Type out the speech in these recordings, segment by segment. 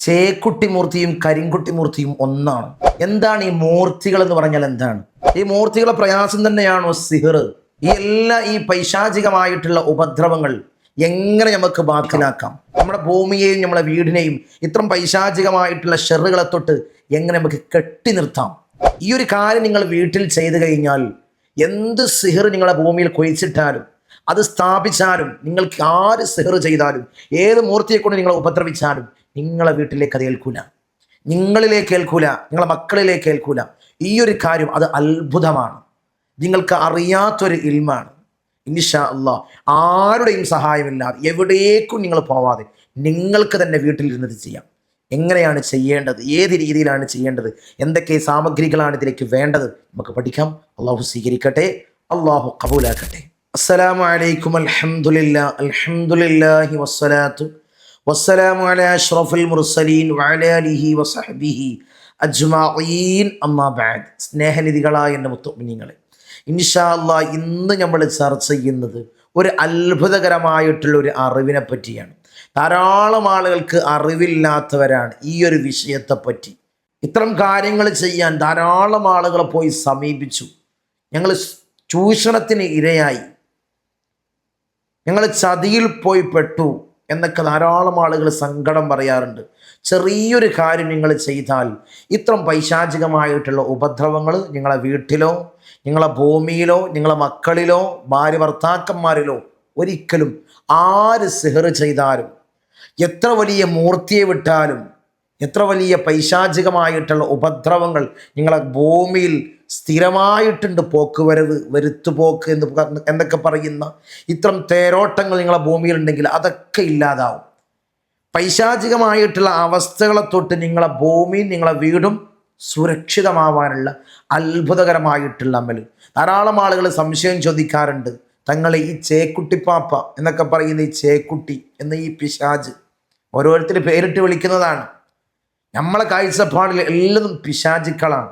ചേക്കുട്ടി മൂർത്തിയും മൂർത്തിയും ഒന്നാണ്. എന്താണ് ഈ മൂർത്തികൾ എന്ന് പറഞ്ഞാൽ എന്താണ്? ഈ മൂർത്തികളെ പ്രയാസം തന്നെയാണോ സിഹർ? ഈ എല്ലാ ഈ പൈശാചികമായിട്ടുള്ള ഉപദ്രവങ്ങൾ എങ്ങനെ നമുക്ക് ബാക്കിലാക്കാം? നമ്മുടെ ഭൂമിയെയും നമ്മുടെ വീടിനെയും ഇത്രയും പൈശാചികമായിട്ടുള്ള ഷെറുകളെ തൊട്ട് എങ്ങനെ നമുക്ക് കെട്ടി നിർത്താം? ഈ ഒരു കാര്യം നിങ്ങൾ വീട്ടിൽ ചെയ്തു കഴിഞ്ഞാൽ എന്ത് സിഹർ നിങ്ങളുടെ ഭൂമിയിൽ കൊഴിച്ചിട്ടാലും അത് സ്ഥാപിച്ചാലും നിങ്ങൾക്ക് ആര് സിഹർ ചെയ്താലും ഏത് മൂർത്തിയെ കൊണ്ട് നിങ്ങളെ ഉപദ്രവിച്ചാലും നിങ്ങളെ വീട്ടിലേക്ക് അത് ഏൽക്കൂല. നിങ്ങളിലേക്ക് ഏൽക്കൂല. നിങ്ങളെ മക്കളിലേക്ക് ഏൽക്കൂല. ഈ ഒരു കാര്യം അത് അത്ഭുതമാണ്. നിങ്ങൾക്ക് അറിയാത്തൊരു ഇൽമാണ്. ഇൻഷാ അള്ളാ ആരുടെയും സഹായമില്ലാതെ എവിടേക്കും നിങ്ങൾ പോവാതെ നിങ്ങൾക്ക് തന്നെ വീട്ടിലിരുന്നത് ചെയ്യാം. എങ്ങനെയാണ് ചെയ്യേണ്ടത്? ഏത് രീതിയിലാണ് ചെയ്യേണ്ടത്? എന്തൊക്കെ സാമഗ്രികളാണ് ഇതിലേക്ക് വേണ്ടത്? നമുക്ക് പഠിക്കാം. അള്ളാഹു സ്വീകരിക്കട്ടെ. അള്ളാഹു കബൂലാക്കട്ടെ അസ്സലാമു അലഹമുല്ല അൽഹംദുലില്ലാഹി വസ്സലാത്തു. വസ്സലാമു അല അഷ്റഫുൽ മുർസലീൻ വഅലാ ആലിഹി വസഹ്ബിഹി അജ്മഈൻ. അമ്മാ ബഅദ്. സ്നേഹനിധികളായ എന്റെ മുത്തുമിനിങ്ങളെ ഇൻഷാ ഇന്ന് നമ്മൾ ചർച്ച ചെയ്യുന്നത് ഒരു അത്ഭുതകരമായിട്ടുള്ള ഒരു അറിവിനെ പറ്റിയാണ്. ധാരാളം ആളുകൾക്ക് അറിവില്ലാത്തവരാണ് ഈ ഒരു വിഷയത്തെ പറ്റി ഇത്തരം കാര്യങ്ങൾ ചെയ്യാൻ ധാരാളം ആളുകളെ പോയി സമീപിച്ചു. ഞങ്ങൾ ചൂഷണത്തിന് ഇരയായി. ഞങ്ങൾ ചതിയിൽ പോയി പെട്ടു. എന്നൊക്കെ ധാരാളം ആളുകൾ സങ്കടം പറയാറുണ്ട്. ചെറിയൊരു കാര്യം നിങ്ങൾ ചെയ്താൽ ഇത്രയും പൈശാചികമായിട്ടുള്ള ഉപദ്രവങ്ങൾ നിങ്ങളെ വീട്ടിലോ നിങ്ങളെ ഭൂമിയിലോ നിങ്ങളെ മക്കളിലോ ഭാര്യ ഭർത്താക്കന്മാരിലോ ഒരിക്കലും ആര് സിഹർ ചെയ്താലും എത്ര വലിയ മൂർത്തിയെ വിട്ടാലും എത്ര വലിയ പൈശാചികമായിട്ടുള്ള ഉപദ്രവങ്ങൾ നിങ്ങളെ ഭൂമിയിൽ സ്ഥിരമായിട്ടുണ്ട് പോക്കുവരവ് വരുത്തുപോക്ക് എന്ന് എന്നൊക്കെ പറയുന്ന ഇത്തരം തേരോട്ടങ്ങൾ നിങ്ങളെ ഭൂമിയിലുണ്ടെങ്കിൽ അതൊക്കെ ഇല്ലാതാവും. പൈശാചികമായിട്ടുള്ള അവസ്ഥകളെ തൊട്ട് നിങ്ങളെ ഭൂമിയും നിങ്ങളെ വീടും സുരക്ഷിതമാവാനുള്ള അത്ഭുതകരമായിട്ടുള്ള അമൽ. ധാരാളം ആളുകൾ സംശയം ചോദിക്കാറുണ്ട്. തങ്ങളെ ഈ ചേക്കുട്ടിപ്പാപ്പ എന്നൊക്കെ പറയുന്ന ഈ ചേക്കുട്ടി എന്ന ഈ പിശാജ് ഓരോരുത്തർ പേരിട്ട് വിളിക്കുന്നതാണ്. നമ്മളെ കാഴ്ചപ്പാടിൽ എല്ലാം പിശാചുക്കളാണ്.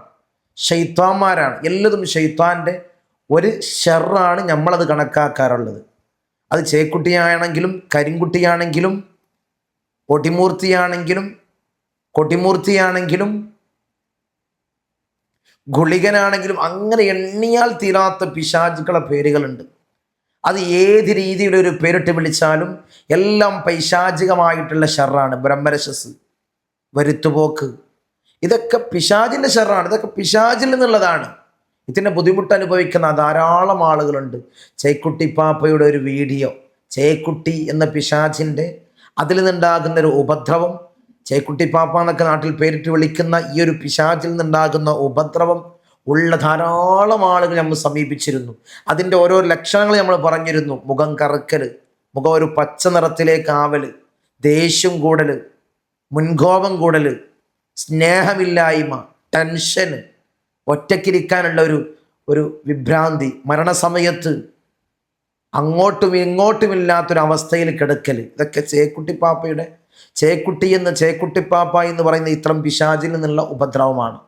ഷെയ്ത്താന്മാരാണ് എല്ലതും ഷെയ്ത്താന്റെ ഒരു ഷെറാണ് നമ്മളത് കണക്കാക്കാറുള്ളത്. അത് ചേക്കുട്ടിയാണെങ്കിലും കരിങ്കുട്ടിയാണെങ്കിലും കൊടിമൂർത്തിയാണെങ്കിലും കൊടിമൂർത്തിയാണെങ്കിലും ഗുളികനാണെങ്കിലും അങ്ങനെ എണ്ണിയാൽ തീരാത്ത പിശാചുക്കളെ പേരുകളുണ്ട്. അത് ഏത് രീതിയിലൊരു പേരിട്ട് വിളിച്ചാലും എല്ലാം പൈശാചികമായിട്ടുള്ള ഷെറാണ് ബ്രഹ്മരശസ് വരുത്തുപോക്ക് ഇതൊക്കെ പിശാചിന്റെ ഷെറാണ് ഇതൊക്കെ പിശാചിൽ നിന്നുള്ളതാണ്. ഇതിന്റെ ബുദ്ധിമുട്ട് അനുഭവിക്കുന്ന ധാരാളം ആളുകളുണ്ട്. ചേക്കുട്ടി പാപ്പയുടെ ഒരു വീഡിയോ ചേക്കുട്ടി എന്ന പിശാചിന്റെ അതിൽ നിന്നുണ്ടാകുന്ന ഒരു ഉപദ്രവം ചേക്കുട്ടി പാപ്പ എന്നൊക്കെ നാട്ടിൽ പേരിട്ട് വിളിക്കുന്ന ഈ ഒരു പിശാചിൽ നിന്നുണ്ടാകുന്ന ഉപദ്രവം ഉള്ള ധാരാളം ആളുകൾ നമ്മൾ സമീപിച്ചിരുന്നു. അതിന്റെ ഓരോ ലക്ഷണങ്ങൾ നമ്മൾ പറഞ്ഞിരുന്നു. മുഖം കറുക്കൽ മുഖം ഒരു പച്ച നിറത്തിലേക്ക് ആവൽ ദേഷ്യം കൂടൽ മുൻകോപം കൂടൽ സ്നേഹമില്ലായ്മ ടെൻഷന് ഒറ്റക്കിരിക്കാനുള്ള ഒരു ഒരു വിഭ്രാന്തി മരണസമയത്ത് അങ്ങോട്ടും ഇങ്ങോട്ടുമില്ലാത്തൊരവസ്ഥയിൽ കിടക്കൽ ഇതൊക്കെ ചേക്കുട്ടിപ്പാപ്പയുടെ ചേക്കുട്ടി എന്ന് ചേക്കുട്ടിപ്പാപ്പ എന്ന് പറയുന്ന ഇത്തരം പിശാചിൽ നിന്നുള്ള ഉപദ്രവമാണ്.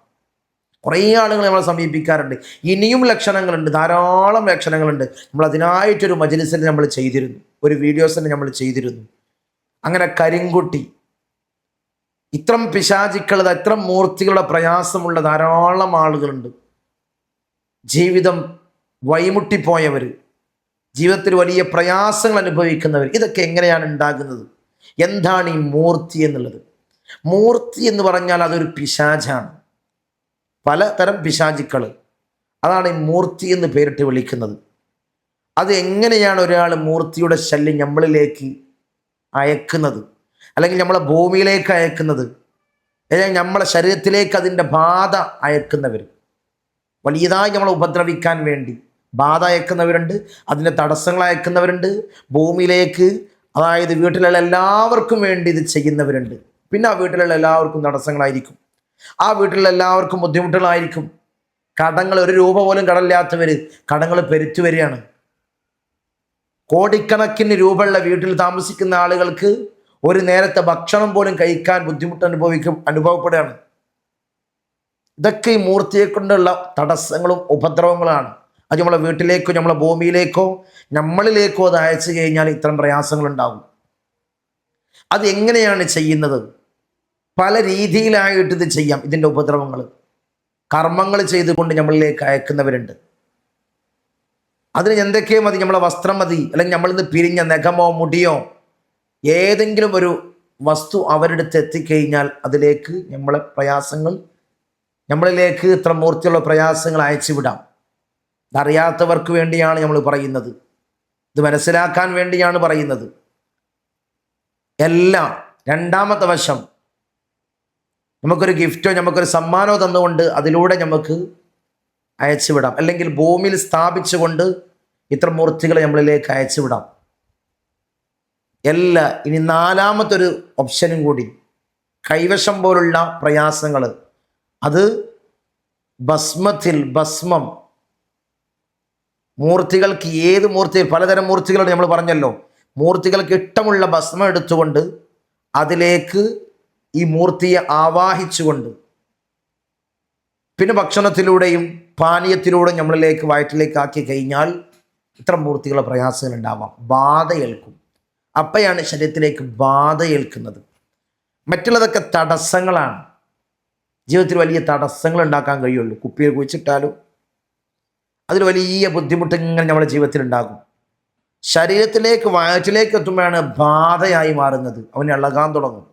കുറേ ആളുകൾ നമ്മളെ സമീപിക്കാറുണ്ട്. ഇനിയും ലക്ഷണങ്ങളുണ്ട് ധാരാളം ലക്ഷണങ്ങളുണ്ട്. നമ്മൾ അതിനായിട്ടൊരു മജലിസിൽ നമ്മൾ ചെയ്തിരുന്നു. ഒരു വീഡിയോസിന് നമ്മൾ ചെയ്തിരുന്നു. അങ്ങനെ കരിങ്കുട്ടി ഇത്തരം പിശാചിക്കളുടെ ഇത്രം മൂർത്തികളുടെ പ്രയാസമുള്ള ധാരാളം ആളുകളുണ്ട്. ജീവിതം വഴിമുട്ടിപ്പോയവർ ജീവിതത്തിൽ വലിയ പ്രയാസങ്ങൾ അനുഭവിക്കുന്നവർ ഇതൊക്കെ എങ്ങനെയാണ് ഉണ്ടാകുന്നത്? എന്താണ് ഈ മൂർത്തി എന്നുള്ളത്? മൂർത്തി എന്ന് പറഞ്ഞാൽ അതൊരു പിശാചാണ്. പലതരം പിശാചിക്കൾ അതാണ് ഈ മൂർത്തി എന്ന് പേരിട്ട് വിളിക്കുന്നത്. അത് എങ്ങനെയാണ് ഒരാൾ മൂർത്തിയുടെ ശല്യം നമ്മളിലേക്ക് അയക്കുന്നത്? അല്ലെങ്കിൽ നമ്മളെ ഭൂമിയിലേക്ക് അയക്കുന്നത് അല്ലെങ്കിൽ നമ്മളെ ശരീരത്തിലേക്ക് അതിന്റെ ബാധ അയക്കുന്നവർ. വലിയതായി നമ്മളെ ഉപദ്രവിക്കാൻ വേണ്ടി ബാധ അയക്കുന്നവരുണ്ട് അതിന്റെ തടസ്സങ്ങൾ അയക്കുന്നവരുണ്ട് ഭൂമിയിലേക്ക് അതായത് വീട്ടിലുള്ള എല്ലാവർക്കും വേണ്ടി ഇത് ചെയ്യുന്നവരുണ്ട്. പിന്നെ ആ വീട്ടിലുള്ള എല്ലാവർക്കും തടസ്സങ്ങളായിരിക്കും. ആ വീട്ടിലുള്ള എല്ലാവർക്കും ബുദ്ധിമുട്ടുകളായിരിക്കും. കടങ്ങൾ ഒരു രൂപ പോലും കടലില്ലാത്തവർ കടങ്ങൾ പെരുത്തു വരികയാണ്. കോടിക്കണക്കിന് രൂപയുള്ള വീട്ടിൽ താമസിക്കുന്ന ആളുകൾക്ക് ഒരു നേരത്തെ ഭക്ഷണം പോലും കഴിക്കാൻ ബുദ്ധിമുട്ട് അനുഭവിക്കും അനുഭവപ്പെടുകയാണ്. ഇതൊക്കെ ഈ മൂർത്തിയെ കൊണ്ടുള്ള തടസ്സങ്ങളും ഉപദ്രവങ്ങളാണ്. അത് നമ്മളെ വീട്ടിലേക്കോ നമ്മളെ ഭൂമിയിലേക്കോ നമ്മളിലേക്കോ അത് അയച്ചു കഴിഞ്ഞാൽ ഇത്തരം പ്രയാസങ്ങളുണ്ടാകും. അത് എങ്ങനെയാണ് ചെയ്യുന്നത്? പല രീതിയിലായിട്ട് ഇത് ചെയ്യാം ഇതിന്റെ ഉപദ്രവങ്ങൾ. കർമ്മങ്ങൾ ചെയ്തുകൊണ്ട് നമ്മളിലേക്ക് അയക്കുന്നവരുണ്ട്. അതിന് എന്തൊക്കെയോ മതി നമ്മളെ വസ്ത്രം മതി അല്ലെങ്കിൽ നമ്മളിൽ നിന്ന് പിരിഞ്ഞ നഖമോ മുടിയോ ഏതെങ്കിലും ഒരു വസ്തു അവരുടെ അടുത്ത് എത്തിക്കഴിഞ്ഞാൽ അതിലേക്ക് നമ്മളെ പ്രയാസങ്ങൾ നമ്മളിലേക്ക് ഇത്ര മൂർത്തിയുള്ള പ്രയാസങ്ങൾ അയച്ചു വിടാം. ഇതറിയാത്തവർക്ക് വേണ്ടിയാണ് നമ്മൾ പറയുന്നത്. ഇത് മനസ്സിലാക്കാൻ വേണ്ടിയാണ് പറയുന്നത്. എല്ലാം രണ്ടാമത്തെ വശം നമുക്കൊരു ഗിഫ്റ്റോ നമുക്കൊരു സമ്മാനമോ തന്നുകൊണ്ട് അതിലൂടെ നമുക്ക് അയച്ചു വിടാം. അല്ലെങ്കിൽ ഭൂമിയിൽ സ്ഥാപിച്ചുകൊണ്ട് ഇത്ര മൂർത്തികളെ നമ്മളിലേക്ക് അയച്ചു വിടാം. എല്ലാ ഇനി നാലാമത്തൊരു ഓപ്ഷനും കൂടി. കൈവശം പോലുള്ള പ്രയാസങ്ങൾ അത് ഭസ്മത്തിൽ ഭസ്മം. മൂർത്തികൾക്ക് ഏത് മൂർത്തി പലതരം മൂർത്തികളുണ്ട് നമ്മൾ പറഞ്ഞല്ലോ. മൂർത്തികൾക്ക് ഇഷ്ടമുള്ള ഭസ്മം എടുത്തുകൊണ്ട് അതിലേക്ക് ഈ മൂർത്തിയെ ആവാഹിച്ചുകൊണ്ട് പിന്നെ ഭക്ഷണത്തിലൂടെയും പാനീയത്തിലൂടെയും നമ്മളിലേക്ക് വയറ്റിലേക്ക് ആക്കി കഴിഞ്ഞാൽ ഇത്തരം മൂർത്തികളുടെ പ്രയാസങ്ങൾ ഉണ്ടാവാം. ബാധ ഏൽക്കും അപ്പോഴാണ് ശരീരത്തിലേക്ക് ബാധയേൽക്കുന്നത്. മറ്റുള്ളതൊക്കെ തടസ്സങ്ങളാണ്. ജീവിതത്തിൽ വലിയ തടസ്സങ്ങൾ ഉണ്ടാക്കാൻ കഴിയുള്ളൂ. കുപ്പിയിൽ കുഴിച്ചിട്ടാലും അതിൽ വലിയ ബുദ്ധിമുട്ട് ഇങ്ങനെ നമ്മുടെ ജീവിതത്തിൽ ഉണ്ടാകും. ശരീരത്തിലേക്ക് വയറ്റിലേക്ക് എത്തുമ്പോഴാണ് ബാധയായി മാറുന്നത്. അവന് ഇളകാൻ തുടങ്ങും.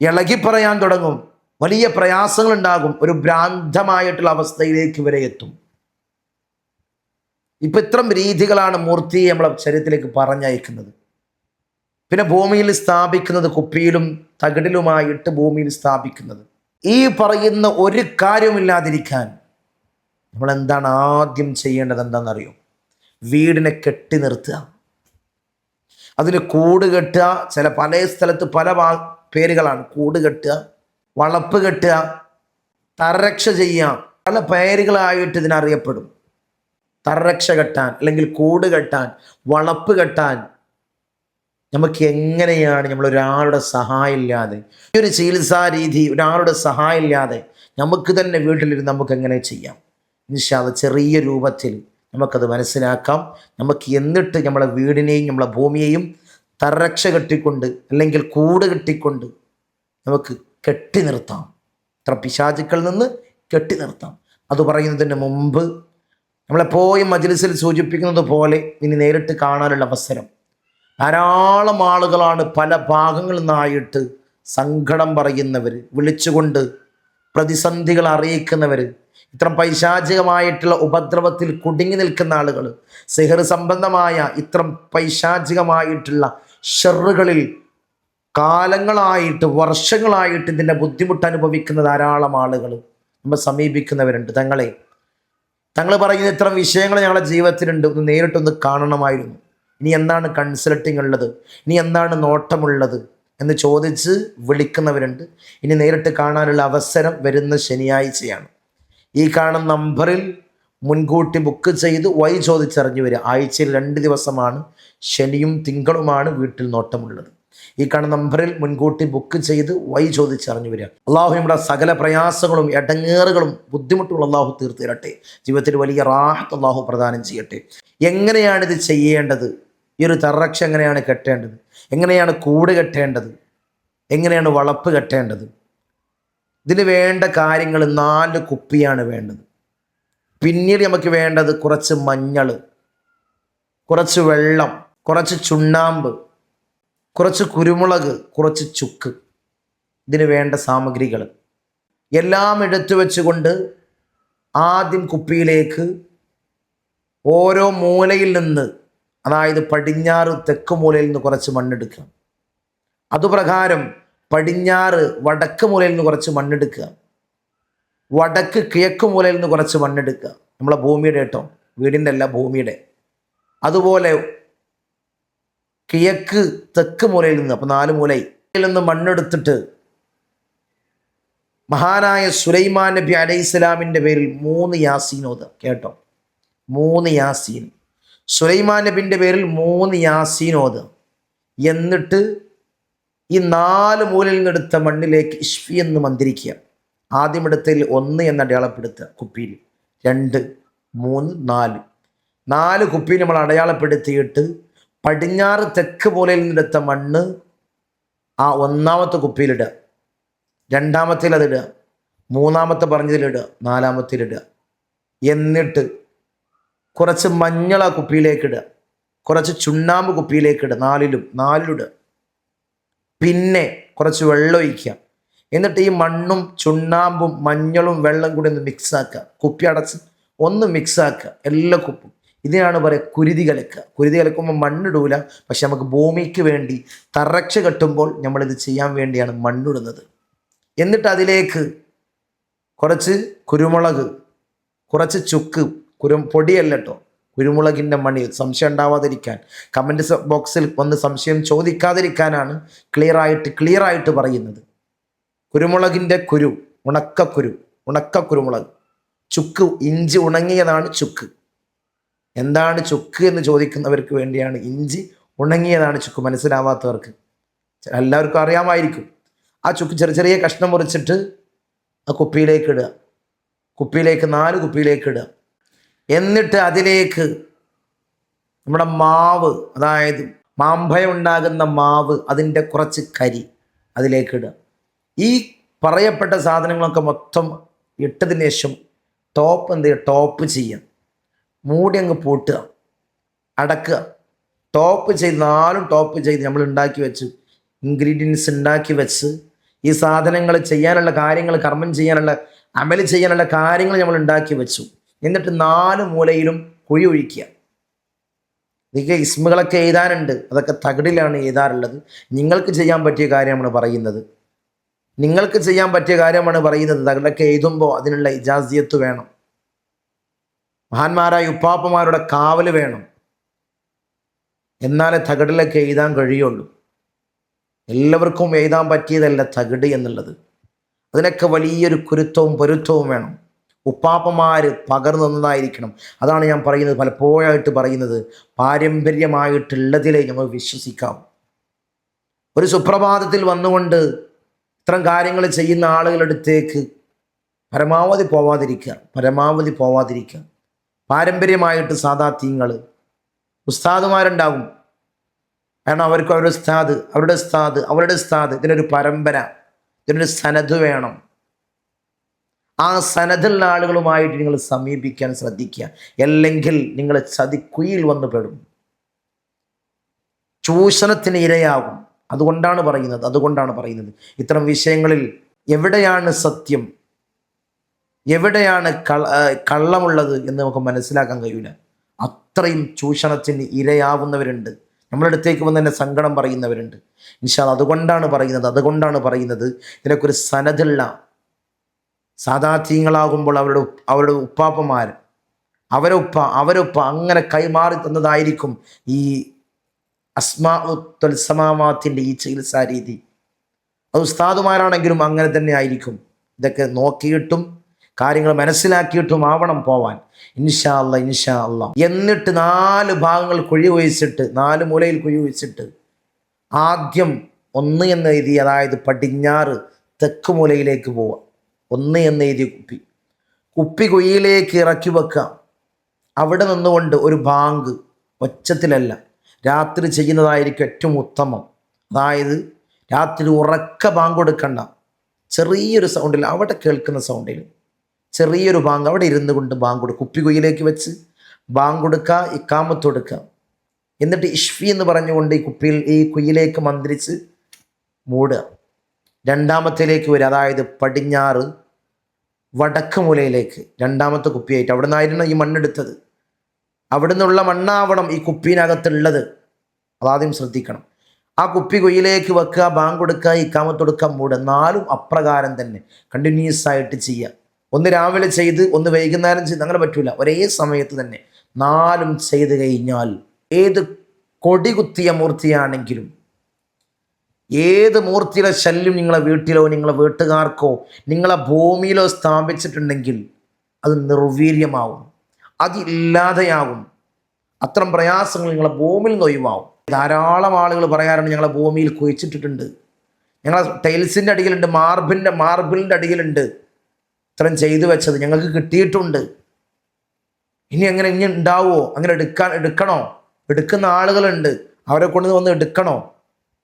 ഇളകി പറയാൻ തുടങ്ങും. വലിയ പ്രയാസങ്ങൾ ഉണ്ടാകും. ഒരു ഭ്രാന്തമായിട്ടുള്ള അവസ്ഥയിലേക്ക് വരെ എത്തും. ഇപ്പൊ ഇത്തരം രീതികളാണ് മൂർത്തിയെ നമ്മളെ ശരീരത്തിലേക്ക് പറഞ്ഞയക്കുന്നത്. പിന്നെ ഭൂമിയിൽ സ്ഥാപിക്കുന്നത് കുപ്പിയിലും തകിടിലുമായിട്ട് ഭൂമിയിൽ സ്ഥാപിക്കുന്നത്. ഈ പറയുന്ന ഒരു കാര്യമില്ലാതിരിക്കാൻ നമ്മൾ എന്താണ് ആദ്യം ചെയ്യേണ്ടത് എന്താണെന്നറിയോ? വീടിനെ കെട്ടി നിർത്തുക. അതിന് കൂട് കെട്ടുക. ചില പല സ്ഥലത്ത് പല പേരുകളാണ്. കൂട് കെട്ടുക വളപ്പ് കെട്ടുക തരക്ഷ ചെയ്യുക. പല പേരുകളായിട്ട് ഇതിനറിയപ്പെടും. തരരക്ഷ കെട്ടാൻ അല്ലെങ്കിൽ കൂട് കെട്ടാൻ വളപ്പ് കെട്ടാൻ നമുക്ക് എങ്ങനെയാണ് നമ്മൾ ഒരാളുടെ സഹായം ഇല്ലാതെ ഈ ഒരു ചികിത്സാ രീതി ഒരാളുടെ സഹായം ഇല്ലാതെ നമുക്ക് തന്നെ വീട്ടിലിരുന്ന് നമുക്ക് എങ്ങനെ ചെയ്യാം? നിശാദ ചെറിയ രൂപത്തിൽ നമുക്കത് മനസ്സിലാക്കാം. നമുക്ക് എന്നിട്ട് നമ്മളെ വീടിനെയും നമ്മളെ ഭൂമിയെയും തറക്ഷ കെട്ടിക്കൊണ്ട് അല്ലെങ്കിൽ കൂട് കെട്ടിക്കൊണ്ട് നമുക്ക് കെട്ടി നിർത്താം. ഇത്ര പിശാചുക്കളിൽ നിന്ന് കെട്ടി നിർത്താം. അത് പറയുന്നതിന് മുമ്പ് നമ്മളെപ്പോഴും മജ്ലിസിൽ സൂചിപ്പിക്കുന്നത് പോലെ ഇനി നേരിട്ട് കാണാനുള്ള അവസരം. ധാരാളം ആളുകളാണ് പല ഭാഗങ്ങളിൽ നിന്നായിട്ട് സങ്കടം പറയുന്നവർ വിളിച്ചുകൊണ്ട് പ്രതിസന്ധികൾ അറിയിക്കുന്നവർ ഇത്തരം പൈശാചികമായിട്ടുള്ള ഉപദ്രവത്തിൽ കുടുങ്ങി നിൽക്കുന്ന ആളുകൾ സിഹർ സംബന്ധമായ ഇത്തരം പൈശാചികമായിട്ടുള്ള ഷെറുകളിൽ കാലങ്ങളായിട്ട് വർഷങ്ങളായിട്ട് ഇതിന്റെ ബുദ്ധിമുട്ട് അനുഭവിക്കുന്ന ധാരാളം ആളുകൾ നമ്മൾ സമീപിക്കുന്നവരുണ്ട്. തങ്ങളെ തങ്ങൾ പറയുന്ന ഇത്തരം വിഷയങ്ങൾ ഞങ്ങളുടെ ജീവിതത്തിലുണ്ട്. ഒന്ന് നേരിട്ടൊന്ന് കാണണമായിരുന്നു. ഇനി എന്താണ് കൺസൾട്ടിംഗ് ഉള്ളത്? ഇനി എന്താണ് നോട്ടമുള്ളത്? എന്ന് ചോദിച്ച് വിളിക്കുന്നവരുണ്ട്. ഇനി നേരിട്ട് കാണാനുള്ള അവസരം വരുന്ന ശനിയാഴ്ചയാണ്. ഈ കാണുന്ന നമ്പറിൽ മുൻകൂട്ടി ബുക്ക് ചെയ്ത് വൈ ചോദിച്ചറിഞ്ഞു വരിക. ആഴ്ചയിൽ രണ്ട് ദിവസമാണ് ശനിയും തിങ്കളുമാണ് വീട്ടിൽ നോട്ടമുള്ളത്. ഈ കാണുന്ന നമ്പറിൽ മുൻകൂട്ടി ബുക്ക് ചെയ്ത് വൈ ചോദിച്ചറിഞ്ഞു വരിക. അള്ളാഹു നമ്മുടെ സകല പ്രയാസങ്ങളും ഇടങ്ങേറുകളും ബുദ്ധിമുട്ടുകളും അള്ളാഹു തീർത്തു തരട്ടെ ജീവിതത്തിൽ വലിയ റാഹത്ത് അള്ളാഹു പ്രദാനം ചെയ്യട്ടെ. എങ്ങനെയാണ് ഇത് ചെയ്യേണ്ടത്? ഈ ഒരു തറക്ഷ എങ്ങനെയാണ് കെട്ടേണ്ടത്? എങ്ങനെയാണ് കൂട് കെട്ടേണ്ടത്? എങ്ങനെയാണ് വളപ്പ് കെട്ടേണ്ടത്? ഇതിന് വേണ്ട കാര്യങ്ങൾ നാല് കുപ്പിയാണ് വേണ്ടത്. പിന്നീട് നമുക്ക് വേണ്ടത് കുറച്ച് മഞ്ഞൾ കുറച്ച് വെള്ളം കുറച്ച് ചുണ്ണാമ്പ് കുറച്ച് കുരുമുളക് കുറച്ച് ചുക്ക് ഇതിന് വേണ്ട സാമഗ്രികൾ. എല്ലാം എടുത്തു വെച്ചുകൊണ്ട് ആദ്യം കുപ്പിയിലേക്ക് ഓരോ മൂലയിൽ നിന്ന് അതായത് പടിഞ്ഞാറ് തെക്ക് മൂലയിൽ നിന്ന് കുറച്ച് മണ്ണെടുക്കുക. അതുപ്രകാരം പടിഞ്ഞാറ് വടക്ക് മൂലയിൽ നിന്ന് കുറച്ച് മണ്ണെടുക്കുക. വടക്ക് കിഴക്ക് മൂലയിൽ നിന്ന് കുറച്ച് മണ്ണെടുക്കുക. നമ്മളെ ഭൂമിയുടെ കേട്ടോ വീടിന്റെ അല്ല ഭൂമിയുടെ. അതുപോലെ കിഴക്ക് തെക്ക് മൂലയിൽ നിന്ന് അപ്പം നാല് മൂലയിൽ നിന്ന് മണ്ണെടുത്തിട്ട് മഹാനായ സുലൈമാൻ നബി അലൈഹി ഇസ്ലാമിന്റെ പേരിൽ മൂന്ന് യാസീൻ ഓതുക കേട്ടോ? മൂന്ന് യാസീൻ. സുലൈമാൻ നബിന്റെ പേരിൽ മൂന്ന് യാസീൻ ഓതുക എന്നിട്ട് ഈ നാല് മൂലയിൽ നിന്നെടുത്ത മണ്ണിലേക്ക് ഇഷ്ഫി എന്ന് മന്ത്രിക്കുക. ആദ്യം എടുത്തതിൽ ഒന്ന് എന്ന് അടയാളപ്പെടുത്തുക കുപ്പിയിൽ. രണ്ട് മൂന്ന് നാല്. നാല് കുപ്പി നമ്മൾ അടയാളപ്പെടുത്തിയിട്ട് പടിഞ്ഞാറ് തെക്ക് പോലെ നിന്നെടുത്ത മണ്ണ് ആ ഒന്നാമത്തെ കുപ്പിയിലിടുക. രണ്ടാമത്തേൽ അതിടുക മൂന്നാമത്തെ പറഞ്ഞതിലിടുക. നാലാമത്തേലിടുക. എന്നിട്ട് കുറച്ച് മഞ്ഞൾ ആ കുപ്പിയിലേക്ക് ഇടുക കുറച്ച് ചുണ്ണാമ്പ് കുപ്പിയിലേക്ക് ഇടുക നാലിലും നാലിലിടുക. പിന്നെ കുറച്ച് വെള്ളം ഒഴിക്കുക. എന്നിട്ട് ഈ മണ്ണും ചുണ്ണാമ്പും മഞ്ഞളും വെള്ളം കൂടി ഒന്ന് മിക്സ് ആക്കുക. കുപ്പി അടച്ച് ഒന്ന് മിക്സ് ആക്കുക. എല്ലാ കുപ്പും ഇതിനാണ് പറയുക കുരുതി കലക്കുക. കുരുതി കലക്കുമ്പോൾ മണ്ണിടൂല. പക്ഷെ നമുക്ക് ഭൂമിക്ക് വേണ്ടി തറച്ച് കെട്ടുമ്പോൾ നമ്മളിത് ചെയ്യാൻ വേണ്ടിയാണ് മണ്ണിടുന്നത്. എന്നിട്ട് അതിലേക്ക് കുറച്ച് കുരുമുളക് കുറച്ച് ചുക്ക് കുരു പൊടിയല്ല കേട്ടോ കുരുമുളകിന്റെ മണി. സംശയം ഉണ്ടാവാതിരിക്കാൻ. കമന്റ് ബോക്സിൽ വന്ന് സംശയം ചോദിക്കാതിരിക്കാനാണ് ക്ലിയർ ആയിട്ട് ക്ലിയർ ആയിട്ട് പറയുന്നത്. കുരുമുളകിന്റെ കുരു ഉണക്കക്കുരു ഉണക്ക കുരുമുളക് ചുക്ക് ഇഞ്ചി ഉണങ്ങിയതാണ് ചുക്ക്. എന്താണ് ചുക്ക് എന്ന് ചോദിക്കുന്നവർക്ക് വേണ്ടിയാണ് ഇഞ്ചി ഉണങ്ങിയതാണ് ചുക്ക്. മനസ്സിലാവാത്തവർക്ക് എല്ലാവർക്കും അറിയാമായിരിക്കും. ആ ചുക്ക് ചെറിയ ചെറിയ കഷ്ണം മുറിച്ചിട്ട് ആ കുപ്പിയിലേക്ക് ഇടുക. കുപ്പിയിലേക്ക് നാല് കുപ്പിയിലേക്ക് ഇടുക. എന്നിട്ട് അതിലേക്ക് നമ്മുടെ മാവ് അതായത് മാമ്പഴം ഉണ്ടാകുന്ന മാവ് അതിന്റെ കുറച്ച് കരി അതിലേക്ക് ഇടുക. ഈ പറയപ്പെട്ട സാധനങ്ങളൊക്കെ മൊത്തം ഇട്ടതിന് ശേഷം ടോപ്പ് എന്ത് ചെയ്യുക? ടോപ്പ് ചെയ്യുക. മൂടി അങ്ങ് പൂട്ടുക. അടക്കുക. ടോപ്പ് ചെയ്ത് നാലും ടോപ്പ് ചെയ്ത് നമ്മൾ ഉണ്ടാക്കി വെച്ച് ഇൻഗ്രീഡിയൻസ് ഉണ്ടാക്കി വെച്ച് ഈ സാധനങ്ങൾ ചെയ്യാനുള്ള കാര്യങ്ങൾ കർമ്മം ചെയ്യാനുള്ള അമൽ ചെയ്യാനുള്ള കാര്യങ്ങൾ നമ്മൾ ഉണ്ടാക്കി വെച്ചു. എന്നിട്ട് നാല് മൂലയിലും കുഴി ഒഴിക്കുക. ഇതൊക്കെ ഇസ്മുകളൊക്കെ എഴുതാനുണ്ട്. അതൊക്കെ തകിടിലാണ് എഴുതാറുള്ളത്. നിങ്ങൾക്ക് ചെയ്യാൻ പറ്റിയ കാര്യമാണ് പറയുന്നത്. നിങ്ങൾക്ക് ചെയ്യാൻ പറ്റിയ കാര്യമാണ് പറയുന്നത്. തകിടൊക്കെ എഴുതുമ്പോൾ അതിനുള്ള ഇജാസിയത്ത് വേണം. മഹാന്മാരായ ഉപ്പാപ്പമാരുടെ കാവൽ വേണം. എന്നാലേ തകിടിലൊക്കെ എഴുതാൻ കഴിയുള്ളൂ. എല്ലാവർക്കും എഴുതാൻ പറ്റിയതല്ല തകിട് എന്നുള്ളത്. അതിനൊക്കെ വലിയൊരു കുരുത്തവും പൊരുത്തവും വേണം. ഉപ്പാപ്പമാർ പകർന്നു അതാണ് ഞാൻ പറയുന്നത്. പലപ്പോഴായിട്ട് പറയുന്നത് പാരമ്പര്യമായിട്ടുള്ളതിലേ നമ്മൾ വിശ്വസിക്കാം. ഒരു സുപ്രഭാതത്തിൽ വന്നുകൊണ്ട് ഇത്തരം കാര്യങ്ങൾ ചെയ്യുന്ന ആളുകളടുത്തേക്ക് പരമാവധി പോവാതിരിക്കുക. പരമാവധി പോവാതിരിക്കുക. പാരമ്പര്യമായിട്ട് സാധാ തീങ്ങൾ ഉസ്താദുമാരുണ്ടാകും കാരണം അവർക്ക് അവരുടെ ഉസ്താദ് അവരുടെ ഉസ്താദ് അവരുടെ ഉസ്താദ് ഇതിനൊരു പരമ്പര ഇതിനൊരു സനത് വേണം. ആ സനതുള്ള ആളുകളുമായിട്ട് നിങ്ങൾ സമീപിക്കാൻ ശ്രദ്ധിക്കുക. അല്ലെങ്കിൽ നിങ്ങൾ ചതിക്കുയിൽ വന്നു പെടും. ചൂഷണത്തിന് ഇരയാകും. അതുകൊണ്ടാണ് പറയുന്നത് അതുകൊണ്ടാണ് പറയുന്നത്. ഇത്തരം വിഷയങ്ങളിൽ എവിടെയാണ് സത്യം? എവിടെയാണ് കള കള്ളമുള്ളത് എന്ന് നമുക്ക് മനസ്സിലാക്കാൻ കഴിയില്ല അത്രയും ചൂഷണത്തിന് ഇരയാവുന്നവരുണ്ട്. നമ്മുടെ അടുത്തേക്ക് വന്ന് തന്നെ സങ്കടം പറയുന്നവരുണ്ട്. നിഷാദ് അതുകൊണ്ടാണ് പറയുന്നത് അതുകൊണ്ടാണ് പറയുന്നത്. ഇതിനൊക്കെ ഒരു സനതുള്ള സാധാത്യങ്ങളാകുമ്പോൾ അവരുടെ ഉപ്പ് അവരുടെ ഉപ്പാപ്പന്മാർ അവരൊപ്പ അവരൊപ്പ അങ്ങനെ കൈമാറി തന്നതായിരിക്കും ഈ അസ്മാത്തൊൽസമാമാത്തിന്റെ ഈ ചികിത്സാ രീതി. അത് ഉസ്താദുമാരാണെങ്കിലും അങ്ങനെ തന്നെ ആയിരിക്കും. ഇതൊക്കെ നോക്കിയിട്ടും കാര്യങ്ങൾ മനസ്സിലാക്കിയിട്ടും ആവണം പോവാൻ. ഇൻഷാ അല്ല ഇൻഷാ അല്ല എന്നിട്ട് നാല് ഭാഗങ്ങൾ കുഴി ഒഴിച്ചിട്ട് നാല് മൂലയിൽ കുഴി ഒഴിച്ചിട്ട് ആദ്യം ഒന്ന് എന്ന് എഴുതി അതായത് പടിഞ്ഞാറ് തെക്ക് മൂലയിലേക്ക് പോവുക. ഒന്ന് എന്ന് എഴുതി കുപ്പി. കുപ്പി കുഴിയിലേക്ക് ഇറക്കി വെക്കാം അവിടെ നിന്നുകൊണ്ട് ഒരു ബാങ്ക് ഒച്ചത്തിലല്ല. രാത്രി ചെയ്യുന്നതായിരിക്കും ഏറ്റവും ഉത്തമം. അതായത് രാത്രി ഉറക്ക ബാങ്ക് കൊടുക്കണ്ട. ചെറിയൊരു സൗണ്ടിൽ അവിടെ കേൾക്കുന്ന സൗണ്ടിൽ ചെറിയൊരു ബാങ്ക് അവിടെ ഇരുന്നു കൊണ്ട് ബാങ്ക് കൊടുക്കുക കുപ്പി കുയിലേക്ക് വെച്ച് ബാങ്ക് കൊടുക്കുക ഇക്കാമത്ത് കൊടുക്കുക. എന്നിട്ട് ഇഷ്ഫി എന്ന് പറഞ്ഞുകൊണ്ട് ഈ കുപ്പിയിൽ ഈ കുയിലേക്ക് മന്ത്രിച്ച് മൂടുക. രണ്ടാമത്തേലേക്ക് വരിക. അതായത് പടിഞ്ഞാറ് വടക്ക് മൂലയിലേക്ക് രണ്ടാമത്തെ കുപ്പിയായിട്ട്. അവിടെ നിന്നായിരുന്നു ഈ മണ്ണെടുത്തത്. അവിടെ നിന്നുള്ള മണ്ണാവണം ഈ കുപ്പീനകത്തുള്ളത്. അതാദ്യം ശ്രദ്ധിക്കണം. ആ കുപ്പി കുയിലേക്ക് വെക്കുക ബാങ്ക് കൊടുക്കുക ഇക്കാമത്ത് കൊടുക്കുക മൂടുക. നാലും അപ്രകാരം തന്നെ കണ്ടിന്യൂസ് ആയിട്ട് ചെയ്യുക. ഒന്ന് രാവിലെ ചെയ്ത് ഒന്ന് വൈകുന്നേരം ചെയ്ത് അങ്ങനെ പറ്റൂല. ഒരേ സമയത്ത് തന്നെ നാലും ചെയ്ത് കഴിഞ്ഞാൽ ഏത് കൊടി കുത്തിയ മൂർത്തിയാണെങ്കിലും ഏത് മൂർത്തിയുടെ ശല്യം നിങ്ങളെ വീട്ടിലോ നിങ്ങളെ വീട്ടുകാർക്കോ നിങ്ങളെ ഭൂമിയിലോ സ്ഥാപിച്ചിട്ടുണ്ടെങ്കിൽ അത് നിർവീര്യമാവും. അതില്ലാതെയാകും. അത്തരം പ്രയാസങ്ങൾ നിങ്ങളെ ഭൂമിയിൽ നിന്ന് ഒഴിവാവും. ധാരാളം ആളുകൾ പറയാറുണ്ട് ഞങ്ങളെ ഭൂമിയിൽ കുഴിച്ചിട്ടിട്ടുണ്ട്. ഞങ്ങളെ ടൈൽസിന്റെ അടിയിലുണ്ട് മാർബിന്റെ മാർബിളിന്റെ അടിയിലുണ്ട്. ഇത്രയും ചെയ്തു വെച്ചത് ഞങ്ങൾക്ക് കിട്ടിയിട്ടുണ്ട്. ഇനി അങ്ങനെ ഇനി ഉണ്ടാവുമോ അങ്ങനെ എടുക്കാൻ എടുക്കണോ? എടുക്കുന്ന ആളുകളുണ്ട്. അവരെ കൊണ്ട് വന്ന് എടുക്കണോ?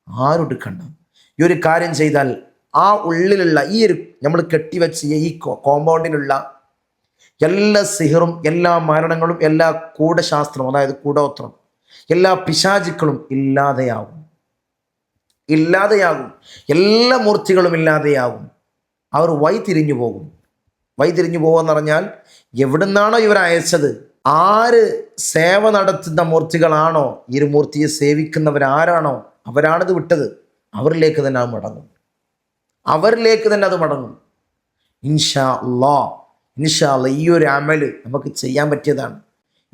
ആരും എടുക്കണ്ട. ഈ ഒരു കാര്യം ചെയ്താൽ ആ ഉള്ളിലുള്ള ഈ ഒരു നമ്മൾ കെട്ടിവെച്ച ഈ കോമ്പൗണ്ടിലുള്ള എല്ലാ സിഹറും എല്ലാ മരണങ്ങളും എല്ലാ കൂടശാസ്ത്രം അതായത് കൂടോത്രം എല്ലാ പിശാചുക്കളും ഇല്ലാതെയാകും. ഇല്ലാതെയാകും. എല്ലാ മൂർത്തികളും ഇല്ലാതെയാകും. അവർ വൈതിരിഞ്ഞു പോകും. വൈതിരിഞ്ഞു പോകുമെന്ന് പറഞ്ഞാൽ എവിടുന്നാണോ ഇവർ അയച്ചത്? ആര് സേവ നടത്തുന്ന മൂർത്തികളാണോ? ഈ ഒരു മൂർത്തിയെ സേവിക്കുന്നവരാരാണോ? അവരാണിത് വിട്ടത്. അവരിലേക്ക് തന്നെ അത് മടങ്ങും. അവരിലേക്ക് തന്നെ അത് മടങ്ങും. ഇൻഷാ അള്ളാ ഇൻഷാ അള്ളാ ഈ ഒരു അമൽ നമുക്ക് ചെയ്യാൻ പറ്റിയതാണ്.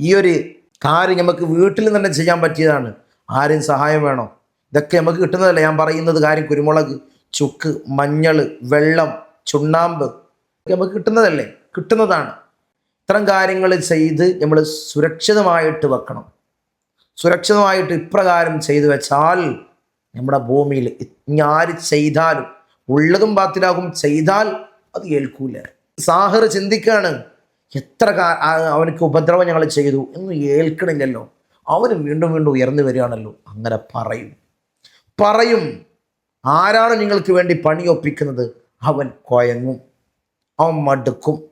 ഈ ഒരു കാര്യം നമുക്ക് വീട്ടിൽ തന്നെ ചെയ്യാൻ പറ്റിയതാണ്. ആരും സഹായം വേണോ? ഇതൊക്കെ നമുക്ക് കിട്ടുന്നതല്ല? ഞാൻ പറയുന്നത് കാര്യം കുരുമുളക് ചുക്ക് മഞ്ഞൾ വെള്ളം ചുണ്ണാമ്പ്. നമുക്ക് കിട്ടുന്നതല്ലേ? കിട്ടുന്നതാണ്. ഇത്തരം കാര്യങ്ങൾ ചെയ്ത് നമ്മൾ സുരക്ഷിതമായിട്ട് വെക്കണം. സുരക്ഷിതമായിട്ട് ഇപ്രകാരം ചെയ്തു വെച്ചാൽ നമ്മുടെ ഭൂമിയിൽ ഇനി ആര് ചെയ്താലും ഉള്ളതും ബാത്തിലാകും ചെയ്താൽ അത് ഏൽക്കൂല. സാഹർ ചിന്തിക്കാണ് എത്ര അവനക്ക് ഉപദ്രവം ഞങ്ങൾ ചെയ്തു എന്ന് ഏൽക്കണില്ലല്ലോ. അവന് വീണ്ടും വീണ്ടും ഉയർന്നു വരികയാണല്ലോ. അങ്ങനെ പറയും. പറയും. ആരാണ് നിങ്ങൾക്ക് വേണ്ടി പണിയൊപ്പിക്കുന്നത്? അവൻ കൊയങ്ങും. അവൻ മടുക്കും.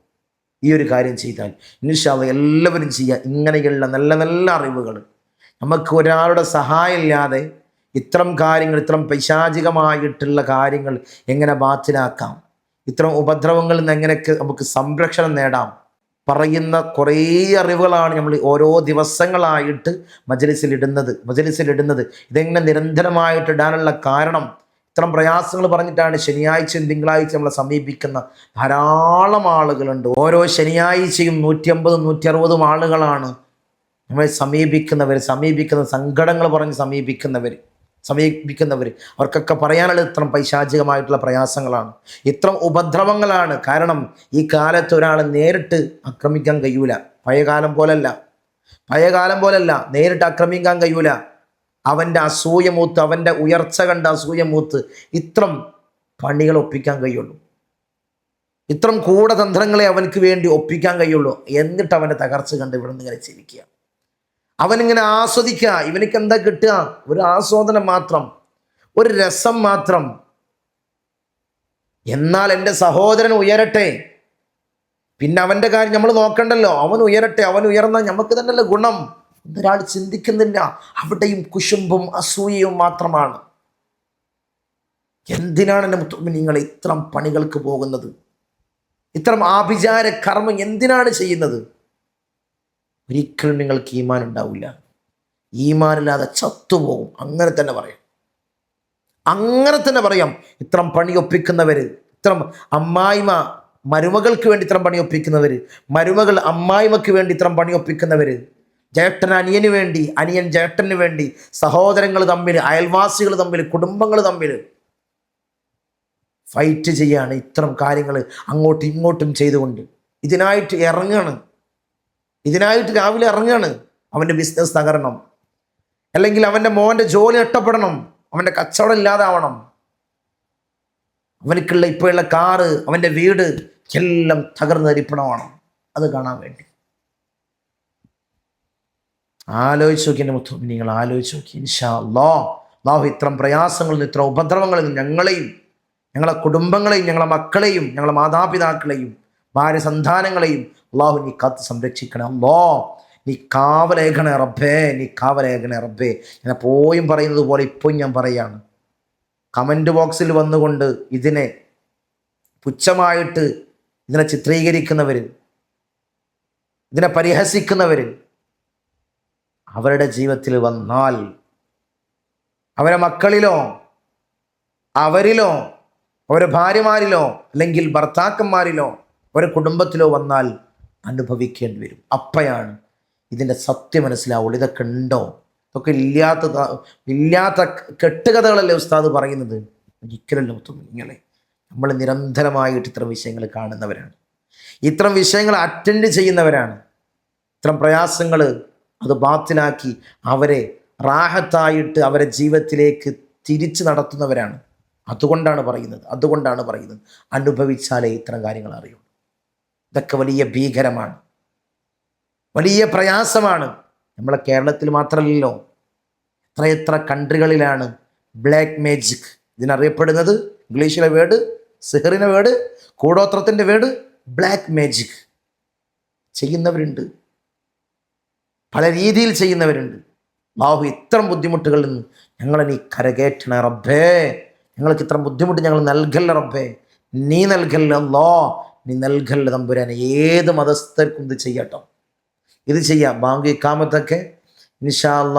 ഈ ഒരു കാര്യം ചെയ്താൽ. ഇൻഷാല്ല എല്ലാവരും ചെയ്യുക ഇങ്ങനെയുള്ള നല്ല നല്ല അറിവുകൾ. നമുക്ക് ഒരാളുടെ സഹായം ഇല്ലാതെ ഇത്തരം കാര്യങ്ങൾ ഇത്തരം പൈശാചികമായിട്ടുള്ള കാര്യങ്ങൾ എങ്ങനെ ബാത്തിലാക്കാം? ഇത്തരം ഉപദ്രവങ്ങളിൽ നിന്ന് എങ്ങനെയൊക്കെ നമുക്ക് സംരക്ഷണം നേടാം? പറയുന്ന കുറേ അറിവുകളാണ് നമ്മൾ ഓരോ ദിവസങ്ങളായിട്ട് മജലിസിൽ ഇടുന്നത്. മജലിസിൽ ഇടുന്നത്. ഇതെങ്ങനെ നിരന്തരമായിട്ട് ഇടാനുള്ള കാരണം ഇത്തരം പ്രയാസങ്ങൾ പറഞ്ഞിട്ടാണ് ശനിയാഴ്ചയും തിങ്കളാഴ്ച നമ്മളെ സമീപിക്കുന്ന ധാരാളം ആളുകളുണ്ട്. ഓരോ ശനിയാഴ്ചയും നൂറ്റി അമ്പതും നൂറ്റി അറുപതും ആളുകളാണ് നമ്മളെ സമീപിക്കുന്നവർ സമീപിക്കുന്ന സങ്കടങ്ങൾ പറഞ്ഞ് സമീപിക്കുന്നവർ സമീപിക്കുന്നവർ അവർക്കൊക്കെ പറയാനുള്ളത് ഇത്തരം പൈശാചികമായിട്ടുള്ള പ്രയാസങ്ങളാണ്. ഇത്ര ഉപദ്രവങ്ങളാണ്. കാരണം ഈ കാലത്ത് ഒരാളെ നേരിട്ട് ആക്രമിക്കാൻ കഴിയൂല. പഴയകാലം പോലല്ല. പഴയകാലം പോലല്ല. നേരിട്ട് ആക്രമിക്കാൻ കഴിയൂല. അവന്റെ അസൂയമൂത്ത് അവന്റെ ഉയർച്ച കണ്ട അസൂയമൂത്ത് ഇത്രം പണികൾ ഒപ്പിക്കാൻ കഴിയുള്ളൂ. ഇത്രം കൂടതന്ത്രങ്ങളെ അവനക്ക് വേണ്ടി ഒപ്പിക്കാൻ കഴിയുള്ളൂ. എന്നിട്ട് അവന്റെ തകർച്ച കണ്ട് ഇവിടെ നിന്ന് ഇങ്ങനെ ചിരിക്കുക. അവനിങ്ങനെ ആസ്വദിക്കുക. ഇവനക്ക് എന്താ കിട്ടുക? ഒരു ആസ്വാദനം മാത്രം ഒരു രസം മാത്രം. എന്നാൽ എന്റെ സഹോദരൻ ഉയരട്ടെ. പിന്നെ അവന്റെ കാര്യം നമ്മൾ നോക്കണ്ടല്ലോ. അവൻ ഉയരട്ടെ. അവൻ ഉയർന്ന നമുക്ക് തന്നെയല്ലേ ഗുണം. ഒരാൾ ചിന്തിക്കുന്നില്ല. അവിടെയും കുശുമ്പും അസൂയയും മാത്രമാണ്. എന്തിനാണ് എന്റെ മുത്തുമ്മ നിങ്ങൾ ഇത്തരം പണികൾക്ക് പോകുന്നത്? ഇത്തരം ആഭിചാര കർമ്മം എന്തിനാണ് ചെയ്യുന്നത്? ഒരിക്കലും നിങ്ങൾക്ക് ഈമാൻ ഉണ്ടാവില്ല. ഈമാനില്ലാതെ ചത്തുപോകും. അങ്ങനെ തന്നെ പറയാം. അങ്ങനെ തന്നെ പറയാം. ഇത്രം പണി ഒപ്പിക്കുന്നവർ ഇത്രം അമ്മായിമ മരുമകൾക്ക് വേണ്ടി ഇത്രം പണി ഒപ്പിക്കുന്നവർ മരുമകൾ അമ്മായിമക്ക് വേണ്ടി ഇത്രം പണി ഒപ്പിക്കുന്നവർ ജേട്ടൻ അനിയന് വേണ്ടി അനിയൻ ജേട്ടന് വേണ്ടി സഹോദരങ്ങൾ തമ്മിൽ അയൽവാസികൾ തമ്മിൽ കുടുംബങ്ങൾ തമ്മിൽ ഫൈറ്റ് ചെയ്യാണ് ഇത്തരം കാര്യങ്ങൾ അങ്ങോട്ടും ഇങ്ങോട്ടും ചെയ്തുകൊണ്ട്. ഇതിനായിട്ട് ഇറങ്ങാണ്. ഇതിനായിട്ട് രാവിലെ ഇറങ്ങാണ് അവന്റെ ബിസിനസ് തകരണം. അല്ലെങ്കിൽ അവന്റെ മോന്റെ ജോലി നഷ്ടപ്പെടണം. അവന്റെ കച്ചവടം ഇല്ലാതാവണം. അവനക്കുള്ള ഇപ്പോഴുള്ള കാറ് അവന്റെ വീട് എല്ലാം തകർന്ന് തരിപ്പണമാണ്. അത് കാണാൻ വേണ്ടി. ആലോചിച്ച് നോക്കി എന്റെ മുത്തു നിങ്ങൾ ആലോചിച്ച് നോക്കി. ഇൻഷാ അല്ലോ അള്ളാഹു ഇത്തരം പ്രയാസങ്ങളിൽ നിന്ന് ഇത്ര ഉപദ്രവങ്ങളിൽ നിന്ന് ഞങ്ങളെയും ഞങ്ങളെ കുടുംബങ്ങളെയും ഞങ്ങളെ മക്കളെയും ഞങ്ങളെ മാതാപിതാക്കളെയും ഭാര്യ സന്താനങ്ങളെയും അള്ളാഹു നീ കാത്ത് സംരക്ഷിക്കണം. അല്ലോ നീ കാവലേഖന റബ്ബേ നീ കാവലേഖന റബ്ബേ. ഞാൻ എപ്പോഴും പറയുന്നത് പോലെ ഇപ്പോഴും ഞാൻ പറയാണ് കമന്റ് ബോക്സിൽ വന്നുകൊണ്ട് ഇതിനെ പുച്ഛമായിട്ട് ഇതിനെ ചിത്രീകരിക്കുന്നവർ ഇതിനെ പരിഹസിക്കുന്നവർ അവരുടെ ജീവിതത്തിൽ വന്നാൽ അവരെ മക്കളിലോ അവരിലോ അവരുടെ ഭാര്യമാരിലോ അല്ലെങ്കിൽ ഭർത്താക്കന്മാരിലോ ഒരു കുടുംബത്തിലോ വന്നാൽ അനുഭവിക്കേണ്ടി വരും. അപ്പയാണ് ഇതിന്റെ സത്യം മനസ്സിലാവുള്ളൂ. ഇതൊക്കെ ഉണ്ടോ? ഇതൊക്കെ ഇല്ലാത്ത ഇല്ലാത്ത കെട്ടുകഥകളല്ലേ ഉസ്താദ് പറയുന്നത്? ഒരിക്കലല്ലോ ഇങ്ങനെ. നമ്മൾ നിരന്തരമായിട്ട് ഇത്തരം വിഷയങ്ങൾ കാണുന്നവരാണ്. ഇത്തരം വിഷയങ്ങൾ അറ്റൻഡ് ചെയ്യുന്നവരാണ്. ഇത്തരം പ്രയാസങ്ങൾ അത് ബാത്തിലാക്കി അവരെ റാഹത്തായിട്ട് അവരെ ജീവിതത്തിലേക്ക് തിരിച്ചു നടത്തുന്നവരാണ്. അതുകൊണ്ടാണ് പറയുന്നത്. അതുകൊണ്ടാണ് പറയുന്നത്. അനുഭവിച്ചാലേ ഇത്തരം കാര്യങ്ങൾ അറിയൂ. ഇതൊക്കെ വലിയ ഭീകരമാണ്. വലിയ പ്രയാസമാണ്. നമ്മളെ കേരളത്തിൽ മാത്രമല്ലല്ലോ. എത്രയെത്ര കൺട്രികളിലാണ് ബ്ലാക്ക് മാജിക്. ഇതിനറിയപ്പെടുന്നത് ഇംഗ്ലീഷിലെ വേർഡ് സിഹറിന്റെ വേർഡ് കൂടോത്രത്തിന്റെ വേർഡ് ബ്ലാക്ക് മാജിക്. ചെയ്യുന്നവരുണ്ട്. പല രീതിയിൽ ചെയ്യുന്നവരുണ്ട്. ബാഹു ഇത്തരം ബുദ്ധിമുട്ടുകളിൽ നിന്ന് ഞങ്ങളെ നീ കരകയറ്റണ റബ്ബേ. ഞങ്ങൾക്ക് ഇത്ര ബുദ്ധിമുട്ട് ഞങ്ങൾ നൽകല്ല റബ്ബേ. നീ നൽകല്ലോ നീ നൽകല്ല തമ്പുരാനെ. ഏത് മതസ്ഥർക്കും ഇത് ചെയ്യട്ടോ. ഇത് ചെയ്യാം. ബാങ്ക് ഇക്കാമത്തൊക്കെ ഇൻഷാല്ല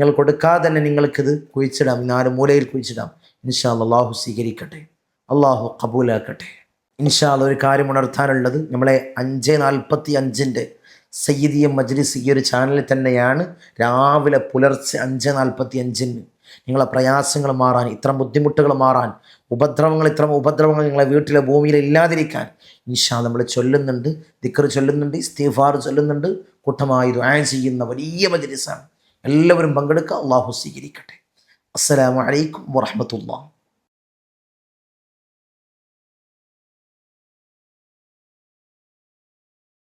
നിങ്ങൾ കൊടുക്കാതെ തന്നെ നിങ്ങൾക്കിത് കുഴിച്ചിടാം. നാല് മൂലയിൽ കുഴിച്ചിടാം. ഇൻഷാല്ല അള്ളാഹു സ്വീകരിക്കട്ടെ. അള്ളാഹു കബൂലാക്കട്ടെ ഇൻഷാല്ല ഒരു കാര്യം ഉണർത്താനുള്ളത് നമ്മളെ അഞ്ച് നാൽപ്പത്തി അഞ്ചിന്റെ സയ്യിദിയ മജ്ലിസ് ഈ ഒരു ചാനലിൽ തന്നെയാണ് രാവിലെ പുലർച്ചെ അഞ്ച് നാൽപ്പത്തി അഞ്ചിന് നിങ്ങളെ പ്രയാസങ്ങൾ മാറാൻ ഇത്തരം ബുദ്ധിമുട്ടുകൾ മാറാൻ ഉപദ്രവങ്ങൾ ഇത്തരം ഉപദ്രവങ്ങൾ നിങ്ങളെ വീട്ടിലെ ഭൂമിയിൽ ഇല്ലാതിരിക്കാൻ ഇൻഷാ നമ്മൾ ചൊല്ലുന്നുണ്ട് ദിക്കർ ചൊല്ലുന്നുണ്ട് ഇസ്തീഫാർ ചൊല്ലുന്നുണ്ട് കൂട്ടമായി ദുആ ചെയ്യുന്ന വലിയ മജ്ലിസാണ്. എല്ലാവരും പങ്കെടുക്കുക അള്ളാഹു സ്വീകരിക്കട്ടെ. അസ്സലാമു അലൈക്കും വറഹ്മത്തുള്ളാഹി.